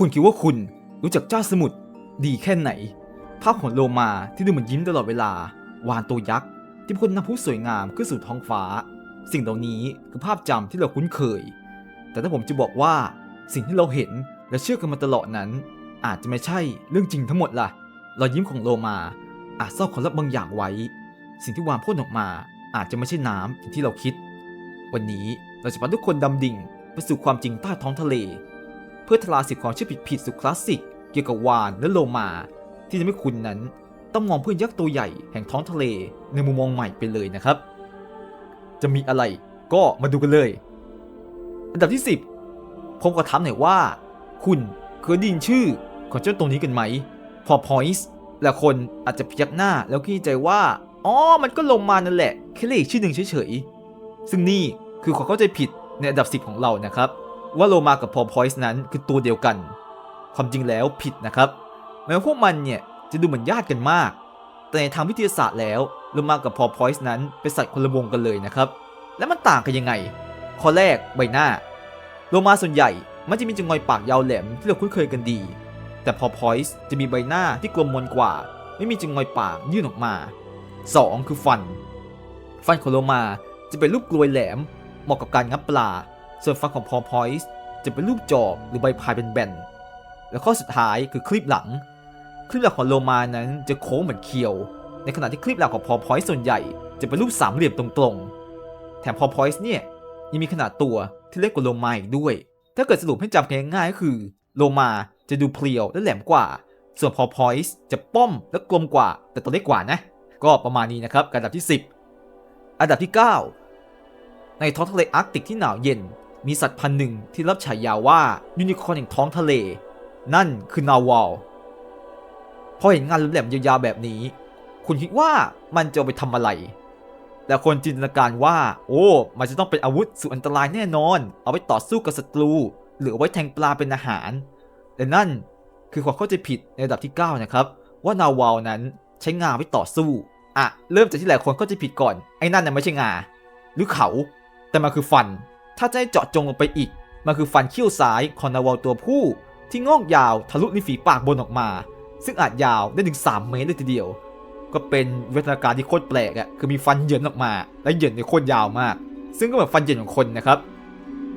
คุณคิดว่าคุณรู้จักเจ้าสมุทรดีแค่ไหน ภาพของโลมาที่ดูเหมือนยิ้มตลอดเวลา วานตัวยักษ์ที่พ่นน้ำพุสวยงามขึ้นสู่ท้องฟ้า สิ่งเหล่านี้คือภาพจำที่เราคุ้นเคย แต่ถ้าผมจะบอกว่าสิ่งที่เราเห็นและเชื่อกันมาตลอดนั้น อาจจะไม่ใช่เรื่องจริงทั้งหมดล่ะรอยยิ้มของโลมาอาจซ่อนความลับบางอย่างไว้ สิ่งที่วานพ่นออกมาอาจจะไม่ใช่น้ำอย่างที่เราคิด วันนี้เราจะพาทุกคนดำดิ่งไปสู่ความจริงใต้ท้องทะเล เพื่อทลายสิ่งความเชื่อผิดๆสุดคลาสสิก เกี่ยวกับวานและโลมา ที่ทำให้คุณนั้นต้องมองเพื่อนยักษ์ตัวใหญ่แห่งท้องทะเลในมุมมองใหม่ไปเลยนะครับ จะมีอะไรก็มาดูกันเลย อันดับที่ 10 ผมก็ถามหน่อยว่า คุณเคยได้ยินชื่อของเจ้าตัวนี้กันไหม พอพอยส์และคนอาจจะพยักหน้าแล้วคิดใจว่า อ๋อ มันก็ลงมานั่นแหละแค่เรียกอีกชื่อหนึ่งเฉยๆ ซึ่งนี่คือความเข้าใจผิดในอันดับ 10 ของเรานะครับ ว่าโลมากับพอพอยส์นั้นคือตัวเดียวกัน ความจริงแล้วผิดนะครับ แม้ว่าพวกมันเนี่ยจะดูเหมือนญาติกันมาก แต่ในทางวิทยาศาสตร์แล้วโลมากับพอพอยส์นั้นเป็นสัตว์คนละวงกันเลยนะครับ แล้วมันต่างกันยังไง ข้อแรกใบหน้า โลมาส่วนใหญ่มันจะมีจงอยปากยาวแหลมที่เราคุ้นเคยกันดี แต่พอพอยส์จะมีใบหน้าที่กลมมนกว่า ไม่มีจงอยปากยื่นออกมา 2. คือฟัน ฟันของโลมาจะเป็นรูปกลวยแหลมเหมาะกับการงับปลา ส่วนฟันของพอพอยส์จะเป็นรูปจอบหรือใบพายเป็นแบนๆและข้อสุดท้ายคือคลิปหลัง คลิปหลังของโลมานั้นจะโค้งเหมือนเคียว ในขณะที่คลิปหลังของพอพอยส์ส่วนใหญ่จะเป็นรูปสามเหลี่ยมตรงๆ แถมพอพอยส์เนี่ยยังมีขนาดตัวที่เล็กกว่าโลมาอีกด้วย ถ้าเกิดสรุปให้จำกันง่ายๆก็คือ โลมาจะดูเพรียวและแหลมกว่า ส่วนพอพอยส์จะป้อมและกลมกว่า แต่ตัวเล็กกว่านะ ก็ประมาณนี้นะครับกับอันดับที่ 10 อันดับที่ 9 ในท้องทะเลอาร์กติกที่หนาวเย็น มีสัตว์พันธุ์หนึ่งที่รับฉายาว่ายูนิคอร์นแห่งท้องทะเล นั่นคือนาวาลพอเห็นงานแหลมยาวๆแบบนี้ คุณคิดว่ามันจะไปทำอะไร แต่คนจินตนาการว่า โอ้ มันจะต้องเป็นอาวุธสุดอันตรายแน่นอน เอาไว้ต่อสู้กับศัตรู หรือเอาไว้แทงปลาเป็นอาหาร แต่นั่นคือความเข้าใจผิดในระดับที่ 9 นะครับ ว่านาวาลนั้นใช้งาไว้ต่อสู้อะเริ่มจากที่หลายคนเข้าใจผิดก่อนไอ้นั่นน่ะไม่ใช่งาหรือเขา แต่มันคือฟัน ถ้าจะให้เจาะจงลงไปอีก มันคือฟันเขี้ยวซ้ายของนาวาลตัวผู้ ที่งอกยาวทะลุริฝีปากบนออกมา ซึ่งอาจยาวได้ถึง 3 เมตรเลยทีเดียว ก็เป็นวิวัฒนาการที่โคตรแปลกอะ่ะคือมีฟันเหยินออกมา และเหยินเนี่ยโคตรยาวมาก ซึ่งก็เหมือนฟันเหยินของคนนะครับ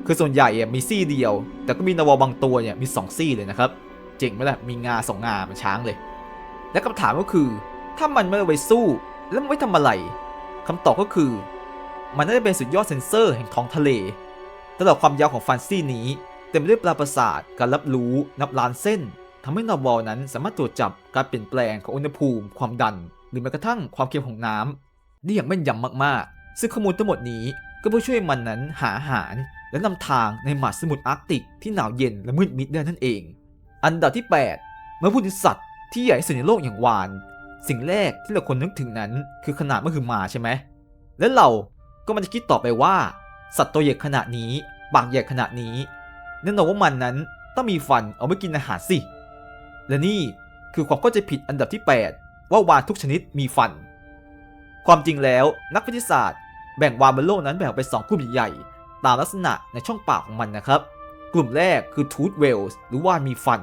คือส่วนใหญ่อะมีซี่เดียว แต่ก็มีนาวาบางตัวเนี่ยมี 2 ซี่เลยนะครับ เจ๋งไหมล่ะ มีงาสองงาเหมือนช้างเลย และคำถามก็คือ ถ้ามันไม่เอาไว้สู้ แล้วมันไว้ทำอะไรคำตอบก็คือ มันน่าจะเป็นสุดยอดเซ็นเซอร์แห่งท้องทะเล ตลอดความยาวของฟันซี่นี้ เต็มไปด้วยปลาประสาทการรับรู้นับล้านเส้นทำให้นอร์วอลนั้นสามารถตรวจจับการเปลี่ยนแปลงของอุณหภูมิ ความดัน หรือแม้กระทั่งความเค็มของน้ำได้อย่างแม่นยำมากๆ ซึ่งข้อมูลทั้งหมดนี้ก็เพื่อช่วยมันนั้นหาอาหาร และนำทางในหมาสมุทรอาร์กติกที่หนาวเย็นและมืดมิดได้นั่นเอง อันดับที่ 8 เมื่อพูดถึงสัตว์ที่ใหญ่ที่สุดในโลกอย่างวาน สิ่งแรกที่เราควรนึกถึงนั้น คือขนาดมันคือมาใช่ไหมและเราก็มันจะคิดต่อไปว่า สัตว์ตัวใหญ่ขนาดนี้ ปากใหญ่ขนาดนี้แน่นอนว่ามันนั้นต้องมีฟันเอาไว้กินอาหารสิ และนี่คือความเข้าใจผิดอันดับที่ 8 ว่าวาฬทุกชนิดมีฟัน ความจริงแล้วนักวิทยาศาสตร์ แบ่งวาฬบนโลกนั้นแบ่งออกเป็น2กลุ่มใหญ่ๆตามลักษณะในช่องปากของมันนะครับ กลุ่มแรกคือทูธเวลส์หรือวาฬมีฟัน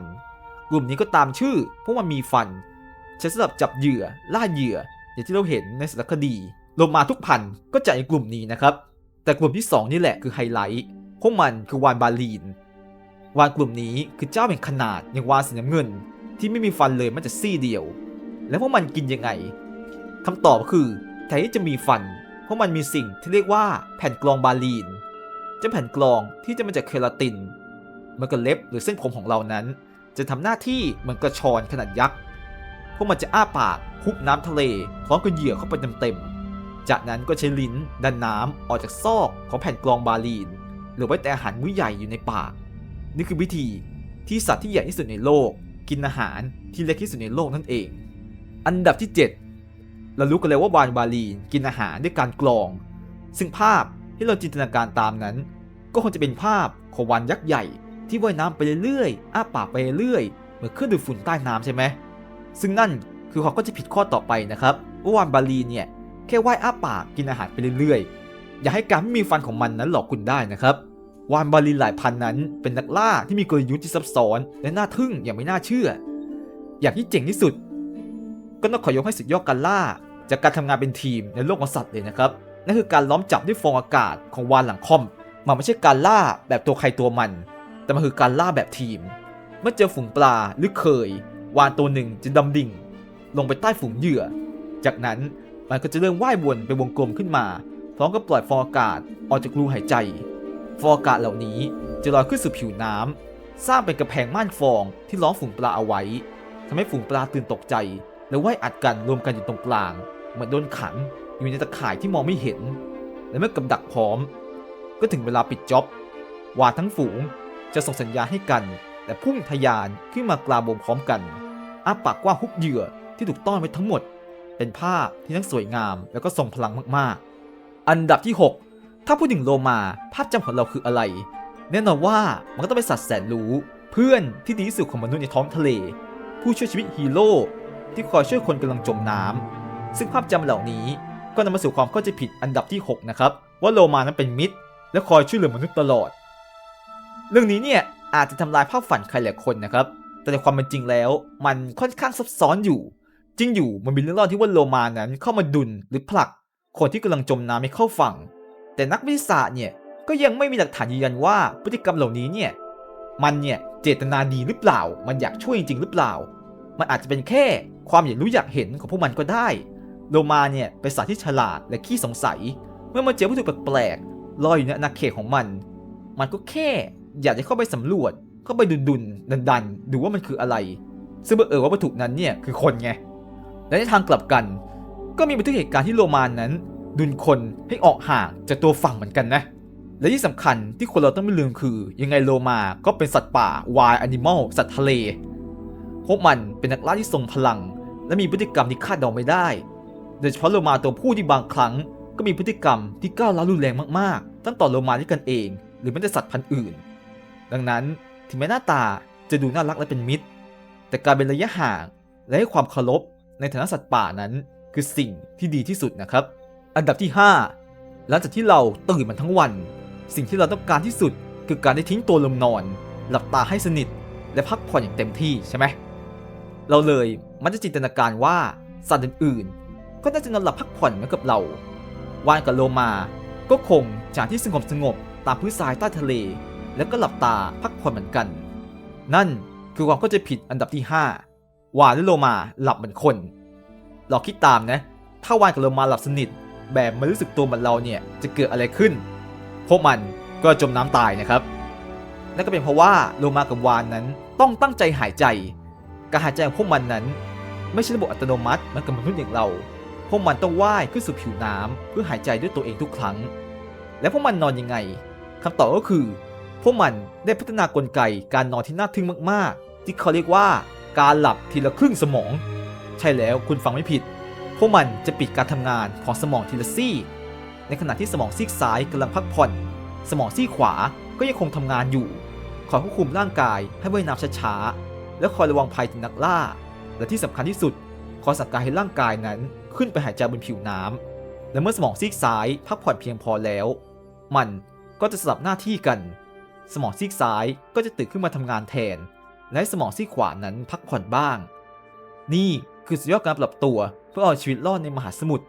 กลุ่มนี้ก็ตามชื่อเพราะมันมีฟัน ใช้สำหรับจับเหยื่อล่าเหยื่ออย่างที่เราเห็นในสารคดีโลมาทุกพันธุ์ก็จะในกลุ่มนี้นะครับ แต่กลุ่มที่ 2 นี่แหละคือไฮไลท์ พวกมันคือวานบาลีน วานกลุ่มนี้คือเจ้าแห่งขนาดอย่างวานสีน้ำเงิน ที่ไม่มีฟันเลยแม้แต่ซี่เดียว แล้วพวกมันกินยังไงคำตอบคือแทนที่จะมีฟันเพราะมันมีสิ่งที่เรียกว่าแผ่นกรองบาลีนเจ้าแผ่นกรองที่จะมาจากเคลาตินมันก็เล็บหรือเส้นผมของเรานั้น จะทำหน้าที่เหมือนกระชอนขนาดยักษ์ พวกมันจะอ้าปากคุบน้ำทะเลพร้อมกับเหยื่อเข้าไปเต็มๆ จากนั้นก็ใช้ลิ้นดันน้ำออกจากซอกของแผ่นกรองบาลีนหลือไว้แต่อาหารมื้อใหญ่อยู่ในปาก นี่คือวิธีที่สัตว์ที่ใหญ่ที่สุดในโลก กินอาหารที่เล็กที่สุดในโลกนั่นเอง อันดับที่ 7 เรารู้กันแล้วว่าวานบาลีนกินอาหารด้วยการกรอง ซึ่งภาพที่เราจินตนาการตามนั้น ก็คงจะเป็นภาพของวานยักษ์ใหญ่ ที่ว่ายน้ำไปเรื่อยๆอ้าปากไปเรื่อยเหมือนเครื่องดูดฝุ่นใต้น้ำใช่ไหมซึ่งนั่นคือเขาก็จะผิดข้อต่อไปนะครับว่าวานบาลีนเนี่ย แค่ว่ายอ้าปากกินอาหารไปเรื่อยๆ อย่าให้การไม่มีฟันของมันนั้นหลอกคุณได้นะครับ วานบาลินหลายพันนั้นเป็นนักล่าที่มีกลยุทธ์ที่ซับซ้อนและน่าทึ่งอย่างไม่น่าเชื่อ อย่างที่เจ๋งที่สุด ก็ต้องขอยกให้สุดยอดการล่า จากการทำงานเป็นทีมในโลกของสัตว์เลยนะครับ นั่นคือการล้อมจับด้วยฟองอากาศของวานหลังคอม มันไม่ใช่การล่าแบบตัวใครตัวมัน แต่มันคือการล่าแบบทีม เมื่อเจอฝูงปลาหรือเคย วานตัวหนึ่งจะดำดิ่ง ลงไปใต้ฝูงเหยื่อ จากนั้น มันก็จะเริ่มว่ายวนเป็นวงกลมขึ้นมา พร้อมกับปล่อยฟองอากาศออกจากรูหายใจ ฟองอากาศเหล่านี้จะลอยขึ้นสู่ผิวน้ำสร้างเป็นกระแพงม่านฟองที่ล้อมฝูงปลาเอาไว้ทำให้ฝูงปลาตื่นตกใจ และว่ายอัดกันรวมกันอยู่ตรงกลาง เหมือนโดนขังอยู่ในตะข่ายที่มองไม่เห็น และเมื่อกำดักพร้อม ก็ถึงเวลาปิดจ็อบวาทั้งฝูงจะส่งสัญญาให้กัน และพุ่งทะยานขึ้นมากลาบมพร้อมกันอ้าปากกว้างฮุบเหยื่อที่ถูกต้อนไว้ทั้งหมด เป็นภาพที่ทั้งสวยงาม แล้วก็ทรงพลังมากๆ อันดับที่ 6 ถ้าพูดถึงโลมาภาพจำของเราคืออะไร แน่นอนว่ามันก็ต้องเป็นสัตว์แสนรู้ เพื่อนที่ดีที่สุดของมนุษย์ในท้องทะเล ผู้ช่วยชีวิตฮีโร่ที่คอยช่วยคนกำลังจมน้ำซึ่งภาพจำเหล่านี้ก็นำมาสู่ความเข้าใจผิดอันดับที่ 6 นะครับ ว่าโลมานั้นเป็นมิตร และคอยช่วยเหลือมนุษย์ตลอด เรื่องนี้เนี่ยอาจจะทำลายภาพฝันใครหลายคนนะครับ แต่ในความเป็นจริงแล้ว มันค่อนข้างซับซ้อนอยู่ จริงอยู่มันมีเรื่องเล่าที่ว่าโลมานั้นเข้ามาดุลหรือผลักคนที่กำลังจมน้ำให้เข้าฝั่ง แต่นักวิทยาศาสตร์เนี่ยก็ยังไม่มีหลักฐานยืนยันว่าพฤติกรรมเหล่านี้เนี่ยมันเนี่ยเจตนาดีหรือเปล่า มันอยากช่วยจริงๆหรือเปล่า มันอาจจะเป็นแค่ความอยากรู้อยากเห็นของพวกมันก็ได้ โลมาเนี่ยเป็นสัตว์ที่ฉลาดและขี้สงสัย เมื่อมาเจอวัตถุแปลกๆลอยอยู่ในอาณาเขตของมัน มันก็แค่อยากจะเข้าไปสำรวจ เข้าไปดุนๆดันๆดูว่ามันคืออะไร ซึ่งบังเอิญว่าวัตถุนั้นเนี่ยคือคนไง และในทางกลับกัน ก็มีบันทึกเหตุการณ์ที่โลมานั้น ดุนคนให้ออกห่างจากตัวฝั่งเหมือนกันนะ และที่สำคัญที่คนเราต้องไม่ลืมคือ ยังไงโลมาก็เป็นสัตว์ป่าวายแอนิมอลสัตว์ทะเล พวกมันเป็นนักล่าที่ทรงพลัง และมีพฤติกรรมที่คาดเดาไม่ได้ โดยเฉพาะโลมาตัวผู้ที่บางครั้ง ก็มีพฤติกรรมที่ก้าวร้าวรุนแรงมากๆ ตั้งต่อโลมาด้วยกันเอง หรือแม้แต่สัตว์พันธุ์อื่น ดังนั้นถึงแม้หน้าตาจะดูน่ารักและเป็นมิตร แต่การเป็นระยะห่างและให้ความเคารพ ในฐานะสัตว์ป่านั้น คือสิ่งที่ดีที่สุดนะครับ อันดับที่ 5 หลังจากที่เราตื่นมันทั้งวัน สิ่งที่เราต้องการที่สุด คือการได้ทิ้งตัวลงนอน หลับตาให้สนิท และพักผ่อนอย่างเต็มที่ใช่ไหมเราเลยมันจะจินตนาการว่าสัตว์อื่นๆ ก็น่าจะนอนหลับพักผ่อนเหมือนกับเรา วานกับโลมา ก็คงจากที่สงบสงบตามพื้นทรายใต้ทะเล แล้วก็หลับตาพักผ่อนเหมือนกัน นั่นคือความเข้าใจผิดอันดับที่ 5 วานและโลมาหลับเหมือนคนเราคิดตามนะ ถ้าวานกับโลมาหลับสนิท แบบไม่รู้สึกตัวเหมือนเราเนี่ยจะเกิดอะไรขึ้น พวกมันก็จมน้ำตายนะครับนั่นก็เป็นเพราะว่าโลมากับวานนั้นต้องตั้งใจหายใจ การหายใจของพวกมันนั้น ไม่ใช่ระบบอัตโนมัติเหมือนกับมนุษย์อย่างเรา พวกมันต้องว่ายขึ้นสู่ผิวน้ำเพื่อหายใจด้วยตัวเองทุกครั้ง และพวกมันนอนยังไงคำตอบก็คือ พวกมันได้พัฒนากลไกการนอนที่น่าทึ่งมาก ๆ ที่เขาเรียกว่า การหลับทีละครึ่งสมอง ใช่แล้วคุณฟังไม่ผิด พวกมันจะปิดการทำงานของสมองทีละซี่ ในขณะที่สมองซีกซ้ายกำลังพักผ่อน สมองซีกขวาก็ยังคงทำงานอยู่คอยควบคุมร่างกายให้ว่ายน้ำช้าๆ และคอยระวังภัยถึงนักล่า และที่สำคัญที่สุดคอยสั่งการให้ร่างกายนั้นขึ้นไปหายใจบนผิวน้ำและเมื่อสมองซีกซ้ายพักผ่อนเพียงพอแล้ว มันก็จะสลับหน้าที่กัน สมองซีกซ้ายก็จะตื่นขึ้นมาทำงานแทน และสมองซีกขวานั้นพักผ่อนบ้าง นี่คือสุดยอดการปรับตัวเพื่อเอาชีวิตรอดในมหาสมุทร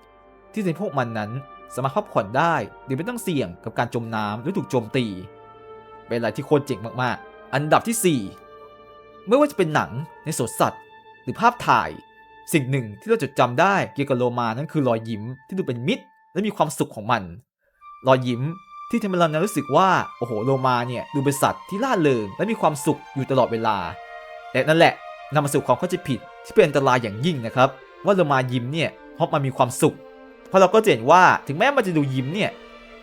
ที่ในพวกมันนั้นสามารถพักผ่อนได้โดยไม่ต้องเสี่ยงกับการจมน้ำหรือถูกโจมตี เป็นอะไรที่โคตรเจ๋งมากๆ อันดับที่ 4 ไม่ว่าจะเป็นหนังในสวนสัตว์ หรือภาพถ่าย สิ่งหนึ่งที่เราจดจำได้เกี่ยวกับโลมานั้นคือรอยยิ้มที่ดูเป็นมิตรและมีความสุขของมัน รอยยิ้ม ที่ทำให้เรานั้นรู้สึกว่าโอ้โหโลมาเนี่ยดูเป็นสัตว์ที่ล่าเริงและมีความสุขอยู่ตลอดเวลา แต่นั่นแหละนำมาสู่ความเข้าใจผิดที่เป็นอันตรายอย่างยิ่งนะครับ ว่าโลมายิ้มเนี่ยเพราะมันมีความสุข เพราะเราก็เห็นว่าถึงแม้มันจะดูยิ้มเนี่ย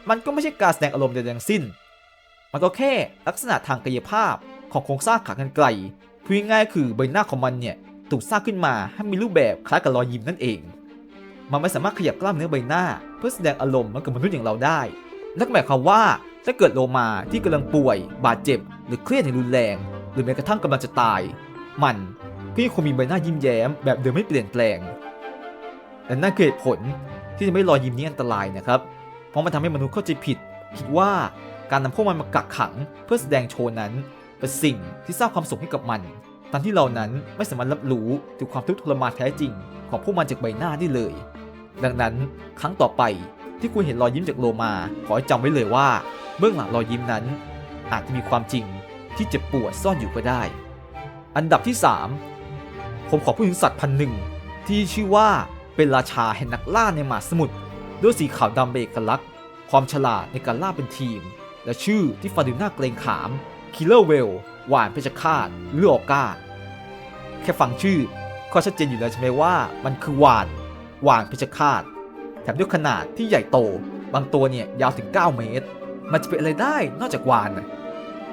มันก็ไม่ใช่การแสดงอารมณ์ใดทั้งสิ้น มันก็แค่ลักษณะทางกายภาพของโครงสร้างขากรรไกรพูดง่ายๆคือใบหน้าของมันเนี่ยถูกสร้างขึ้นมาให้มีรูปแบบคล้ายกับรอยยิ้มนั่นเอง มันไม่สามารถขยับกล้ามเนื้อใบหน้า เพื่อแสดงอารมณ์เหมือนกับมนุษย์อย่างเราได้ นั่นก็หมายความว่าถ้าเกิดโลมาที่กำลังป่วย บาดเจ็บ หรือเครียดอย่างรุนแรง หรือแม้กระทั่งกำลังจะตาย มันก็ยังคงมีใบหน้ายิ้มแย้มแบบเดิมไม่เปลี่ยนแปลงและนั่นคือเหตุผลที่จะไม่รอยยิ้มนี้อันตรายนะครับ เพราะมันทำให้มนุษย์เข้าใจผิด คิดว่าการนำพวกมันมากักขังเพื่อแสดงโชว์นั้น เป็นสิ่งที่สร้างความสุขให้กับมันตามที่เรานั้นไม่สามารถรับรู้ถึงความทุกข์ทรมานแท้จริง ของพวกมันจากใบหน้าได้เลย ดังนั้นครั้งต่อไป ที่คุณเห็นรอยยิ้มจากโลมา ขอให้จำไว้เลยว่าเบื้องหลังรอยยิ้มนั้น อาจจะมีความจริงที่เจ็บปวดซ่อนอยู่ก็ได้ อันดับที่ 3 ผมขอพูดถึงสัตว์พันหนึ่งที่ชื่อว่าเป็นราชาแห่งนักล่าในมหาสมุทรด้วยสีขาวดำเป็นเอกลักษณ์ ความฉลาดในการล่าเป็นทีม และชื่อที่ฟังดูน่าเกรงขามคิลเลอร์เวลหวานเพชฌฆาตหรือออก้า แค่ฟังชื่อก็ชัดเจนอยู่แล้วใช่ไหมว่ามันคือหวาน หวานเพชฌฆาต แถมด้วยขนาดที่ใหญ่โต บางตัวเนี่ยยาวถึง 9 เมตร มันจะเป็นอะไรได้นอกจากวานนะ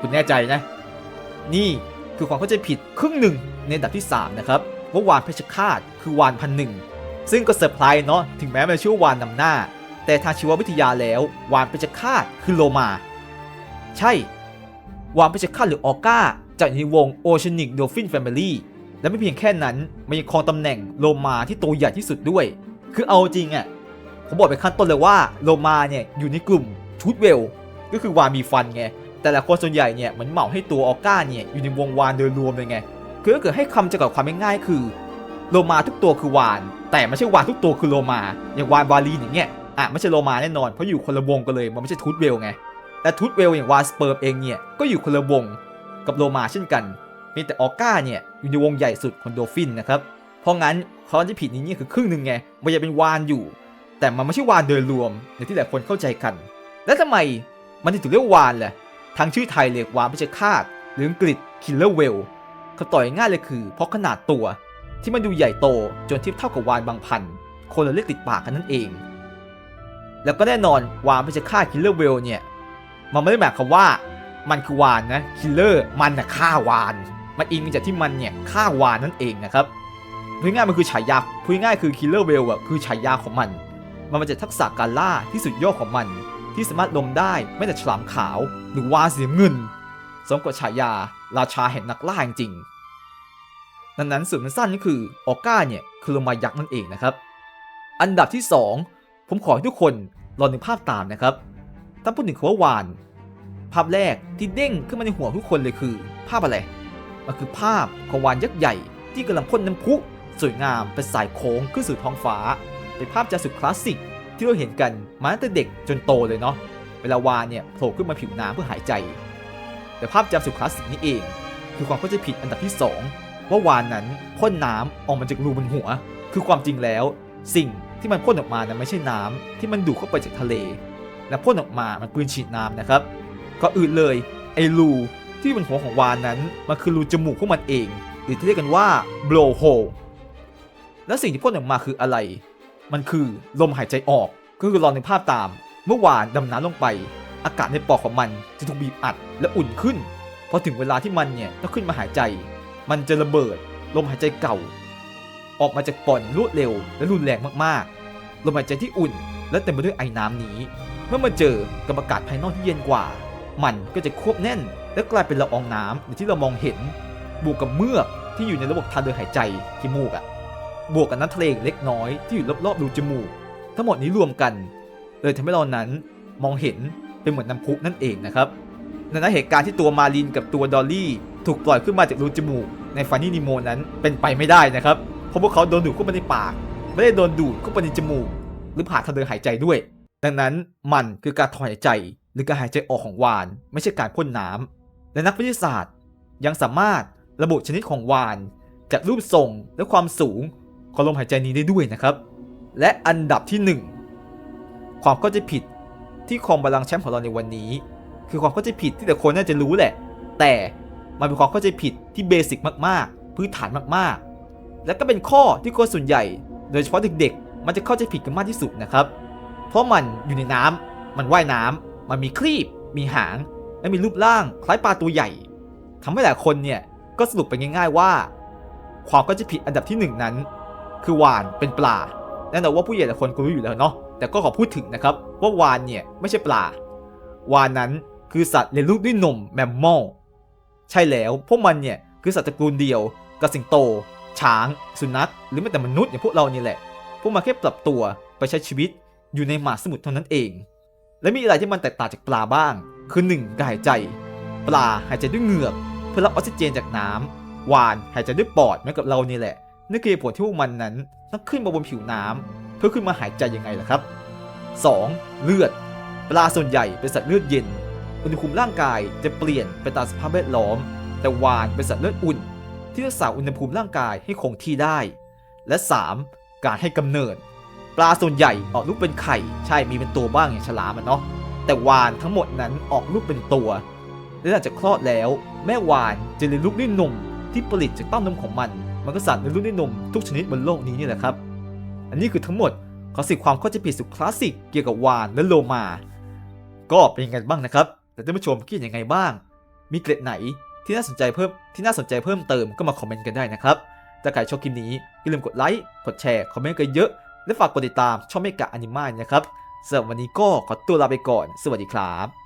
คุณแน่ใจนะ นี่คือความเข้าใจผิดครึ่งหนึ่งในอันดับที่ 3 นะครับ ว่าวานเพชฌฆาตคือวานพันหนึ่งซึ่งก็เซอร์ไพรส์เนาะถึงแม้มันชื่อวาวานนำหน้า แต่ทางชีววิทยาแล้ววานเพชฌฆาตคือโลมา ใช่ วานเพชฌฆาตหรือออก้าจากอยู่ในวง Oceanic Dolphin Family และไม่เพียงแค่นั้นมันยังครองตำแหน่งโลมาที่ตัวใหญ่ที่สุดด้วย คือเอาจริงอะ่ะ ผมบอกไปขั้นต้นเลยว่าโลมาเนี่ยอยู่ในกลุ่มชูดเวล ก็คือวานมีฟันไง แต่ละคนส่วนใหญ่เนี่ยเหมือนเหมาให้ตัวออก้าเนี่ยอยู่ในวงวานโดยรวมเลยไง คือเกิดให้คำจำกัดความง่ายๆคือโลมาทุกตัวคือวาน แต่ไม่ใช่วานทุกตัวคือโลมา อย่างวานวาลีอย่างเงี้ย อะไม่ใช่โลมาแน่นอน เพราะอยู่คนละวงกันเลย มันไม่ใช่ทูตเวลไง แต่ทูตเวลอย่างวานสเปิร์มเองเนี่ย ก็อยู่คนละวงกับโลมาเช่นกันเพีแต่ออก้าเนี่ยอยู่ในวงใหญ่สุดของโดฟินนะครับ เพราะงั้นเขาที่ผิดนี้เนี่ยคือครึ่งหนึ่งไง มันยังเป็นวานอยู่ แต่มันไม่ใช่วานโดยรวมอย่างที่หลายคนเข้าใจกัน แล้วทำไมมันถึงถูกเรียกวานล่ะทางชื่อไทยเรียกวานเพชฌฆาตหรืออังกฤษ killer whale คำตอบง่ายเลยคือ เพราะขนาดตัวที่มันดูใหญ่โตจนเทียบเท่ากับวานบางพัน คนเละเรียกติดปากกันนั่นเอง แล้วก็แน่นอนวานเพชฌฆาต killer w h a l เนี่ยมันไม่ได้หมายความว่ามันคือวานนะ killer มันนะฆ่าวาน มันอิงมาจากที่มันเนี่ยฆ่าวานนั่นเองนะครับพูดง่ายๆมันคือฉายาพูดง่ายคือ killer whale อะคือฉายาของมัน มันมาจากทักษะการล่าที่สุดยอดของมัน ที่สามารถลมได้ไม่แต่ฉลามขาว หรือวาสีเงิน สมกับฉายา ราชาแห่งนักล่าจริงดังนั้นส่วนมันสั้นก็คือออก้าเนี่ยคือลมายักษ์นั่นเองนะครับ อันดับที่ 2 ผมขอให้ทุกคนลองนึกภาพตามนะครับถ้าพูดถึงคำว่าวาน ภาพแรกที่เด้งขึ้นมาในหัวทุกคนเลยคือ ภาพอะไรมันคือภาพของวานยักษ์ใหญ่ที่กำลังพ่นน้ำพุสวยงามเป็นสายโค้งขึ้นสู่ท้องฟ้า เป็นภาพจาสุดคลาสสิกที่เราเห็นกันมาตั้งแต่เด็กจนโตเลยเนาะเวลาวานเนี่ยโผล่ขึ้นมาผิวน้ำเพื่อหายใจ แต่ภาพจำสุดคลาสสิกนี้เอง คือความเข้าใจผิดอันดับที่ 2 ว่าวานนั้นพ่นน้ำออกมาจากรูบนหัว คือความจริงแล้ว สิ่งที่มันพ่นออกมานั้นไม่ใช่น้ำที่มันดูดเข้าไปจากทะเล และพ่นออกมามันปืนฉีดน้ำนะครับ ก็อื่นเลยไอ้รูที่บนหัวของวานนั้นมันคือรูจมูกของมันเอง หรือที่เรียกกันว่า blow hole และสิ่งที่พ่นออกมาคืออะไร มันคือลมหายใจออก ก็คือลองในภาพตาม เมื่อวานดำน้ำลงไป อากาศในปอดของมันจะถูกบีบอัดและอุ่นขึ้นพอถึงเวลาที่มันเนี่ยต้องขึ้นมาหายใจ มันจะระเบิดลมหายใจเก่า ออกมาจากปอดอย่างรวดเร็ว และรุนแรงมากๆ ลมหายใจที่อุ่น และเต็มไปด้วยไอ้น้ำนี้ เมื่อมาเจอกับอากาศภายนอกที่เย็นกว่า มันก็จะควบแน่น และกลายเป็นละอองน้ำอย่างที่เรามองเห็น บวกกับเมือกที่อยู่ในระบบทางเดินหายใจที่มูกอะ บวกกับน้ำทะเลเล็กน้อยที่อยู่รอบๆรูจมูก ทั้งหมดนี้รวมกันเลยทำให้เรานั้นมองเห็นเป็นเหมือนน้ำพุนั่นเองนะครับในนั้นเหตุการณ์ที่ตัวมารินกับตัวดอลลี่ ถูกปล่อยขึ้นมาจากรูจมูก ในฟานนี่นิโมนั้นเป็นไปไม่ได้นะครับ เพราะพวกเขาโดนดูดเข้าไปในปาก ไม่ได้โดนดูดเข้าไปในจมูก หรือผ่านทางเดินหายใจด้วย ดังนั้นมันคือการถอนหายใจ หรือการหายใจออกของวาน ไม่ใช่การพ่นน้ำและนักวิทยาศาสตร์ ยังสามารถระบุชนิดของวาน จากรูปทรงและความสูง ของลมหายใจนี้ได้ด้วยนะครับ และอันดับที่ 1 ความเข้าใจผิดที่ครองบัลลังก์แชมป์ของเราในวันนี้ คือความเข้าใจผิดที่แต่คนน่าจะรู้แหละ แต่มันเป็นความเข้าใจผิดที่เบสิกมากๆ พื้นฐานมากๆ และก็เป็นข้อที่คนส่วนใหญ่ โดยเฉพาะเด็กๆ มันจะเข้าใจผิดกันมากที่สุดนะครับ เพราะมันอยู่ในน้ำมันว่ายน้ำมันมีครีบ มีหาง และมีรูปร่างคล้ายปลาตัวใหญ่ทำให้หลายคนเนี่ยก็สรุปไปง่าย ๆว่า ความเข้าใจผิดอันดับที่หนึ่งนั้น คือวานเป็นปลาแน่นอนว่าผู้ใหญ่หลายคนก็รู้อยู่แล้วเนาะแต่ก็ขอพูดถึงนะครับว่าวานเนี่ยไม่ใช่ปลาวานนั้นคือสัตว์เลี้ยงลูกด้วยนมแมมมอลใช่แล้วพวกมันเนี่ยคือสัตว์ตระกูลเดียวกับสิงโต ช้าง สุนัขหรือแม้แต่มนุษย์อย่างพวกเรานี่แหละ พวกมันแค่ปรับตัวไปใช้ชีวิตอยู่ในมหาสมุทรเท่านั้นเอง และมีอะไรที่มันแตกต่างจากปลาบ้าง คือ 1. การหายใจ ปลาหายใจด้วยเหงือก เพื่อรับออกซิเจนจากน้ำวานหายใจด้วยปอดเหมือนกับเรานี่แหละ นั่นคือเหตุผลที่พวกมันนั้นต้องขึ้นมาบนผิวน้ำเพื่อขึ้นมาหายใจยังไงล่ะครับ 2. เลือด ปลาส่วนใหญ่เป็นสัตว์เลือดเย็น อุณหภูมิร่างกายจะเปลี่ยนไปตามสภาพแวดล้อม แต่วานเป็นสัตว์เลือดอุ่น ที่รักษาอุณหภูมิร่างกายให้คงที่ได้ และ 3. การให้กำเนิด ปลาส่วนใหญ่ออกลูกเป็นไข่ ใช่มีเป็นตัวบ้างอย่างฉลามมันเนาะ แต่วานทั้งหมดนั้นออกลูกเป็นตัว และหลังจากคลอดแล้ว แม่วานจะเลี้ยงลูกด้วยนมที่ผลิตจากเต้านมของมัน มันก็สัตว์เลี้ยงลูกด้วยนมทุกชนิดบนโลกนี้นี่แหละครับ อันนี้คือทั้งหมดของสิ่ความเข้าใจผิดสุดคลาสสิกเกี่ยวกับวานและโลมา ก็เป็นยังไงบ้างนะครับ แต่ท่านผู้ชมคิดยังไงบ้าง มีเกร็ดไหนที่น่าสนใจเพิ่มที่น่าสนใจเพิ่มเติมก็มาคอมเมนต์กันได้นะครับถ้าใครชอบคลิปนี้อย่าลืมกดไลค์ กดแชร์ คอมเมนต์กันเยอะ และฝากกดติดตามช่องเมกะอนิมานะครับสำหรับวันนี้ก็ขอตัวลาไปก่อน สวัสดีครับ